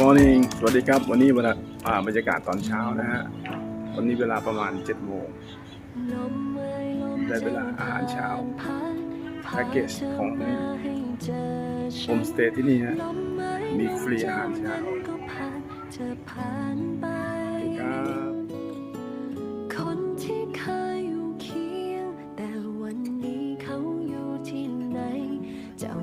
สวัสดีครับ วันนี้เวลาบรรยากาศตอนเช้านะฮะ วันนี้เวลาประมาณ7โมง ได้เวลาอาหารเช้าแพ็กเกจของโฮมสเตย์ที่นี่ฮะ มีฟรีอาหารเช้าครับคนที่เคยอยู่เคียง แต่วันนี้เขาอยู่ที่ไหนเจ้า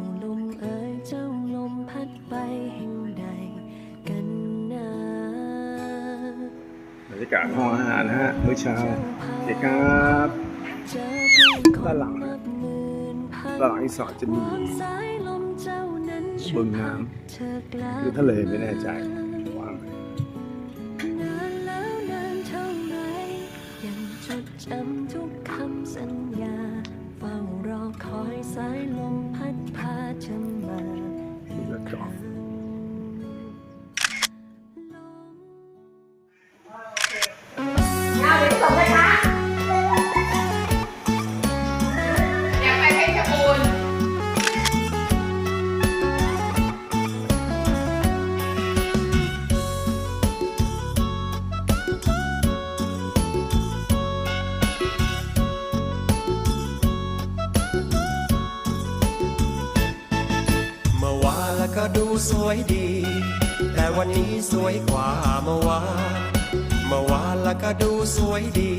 ยากาศห้องอาหารนะฮะมื้อเช้าเด็กครับเจอผู้คนด้านหลังนับหมื่นพันด้านหลังรีสอนจะมีสายลมเจ้านั้นบึงน้เธอกลับหรือทะเลไม่แน่ใจว่างไหรยังจดจำทุก อยากไปเพชรบูรณ์เมื่อวานแล้วก็ดูสวยดี แต่วันนี้สวยกว่าเมื่อวาน เมื่อวานแล้วก็ดูสวยดี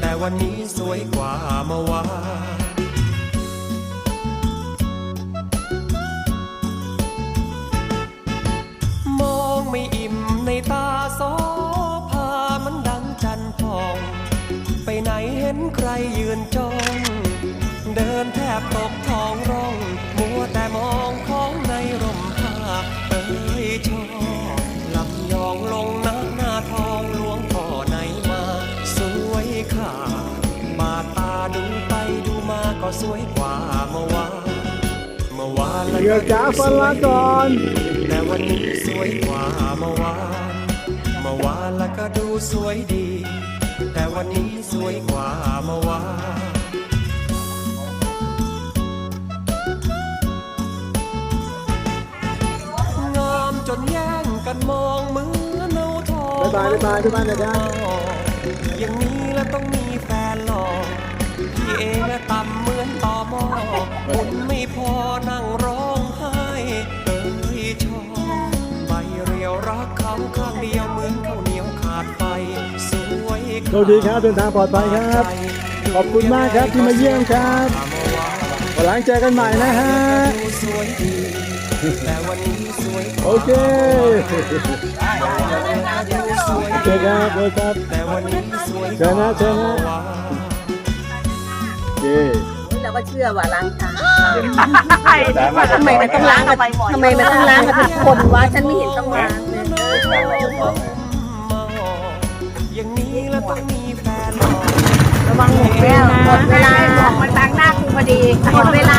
แต่วันนี้สวยกว่าเมื่อวานมองไม่อิ่มในตาโซพามันดังจันทร์พอง ไปไหนเห็นใครยืนจ้อง ก็สวยกว่าเมื่อวานเมื่อวานแล้วเรือจ้าฟันละก่อน แต่วันนี้สวยกว่าเมื่อวานเมื่อวานแล้วก็ดูสวยดี แต่วันนี้สวยกว่าเมื่อวานงามจนแย่งกันมองเหมือนเอาทองบ๊ายบายบ๊ายบายบ๊ายบายนะครับอย่างนี้แล้วต้องมีแฟนหล่อพี่เองและต่ำเหมือนต่อหมอ คนไม่พอนั่งร้องไห้ เอ้ยชอบใบเรียวรักเขาข้างเดียวเหมือนข้าวเหนียวขาดไฟสวยโชคดีครับเดินทางปลอดภัยครับ ขอบคุณมากครับที่มาเยี่ยมครับวันหลังเจอกันใหม่นะฮะดูสวยดีแต่วันนี้สวยกว่าโอเคดูสวยโอเคครับโอเคครับแต่วันนี้สวยเชิญนะเชิญนะกว่าโอเคเราก็เชื่อว่าล้างจานใช่ ทำไมมันต้องล้างกันทำไมมันต้องล้างกันทุกคนวะฉันไม่เห็นต้องล้างเลยอย่างนี้แล้วต้องมีแฟนระวังหมดแล้วหมดเวลาหมอกมันบังหน้าคุณพอดีหมดเวลา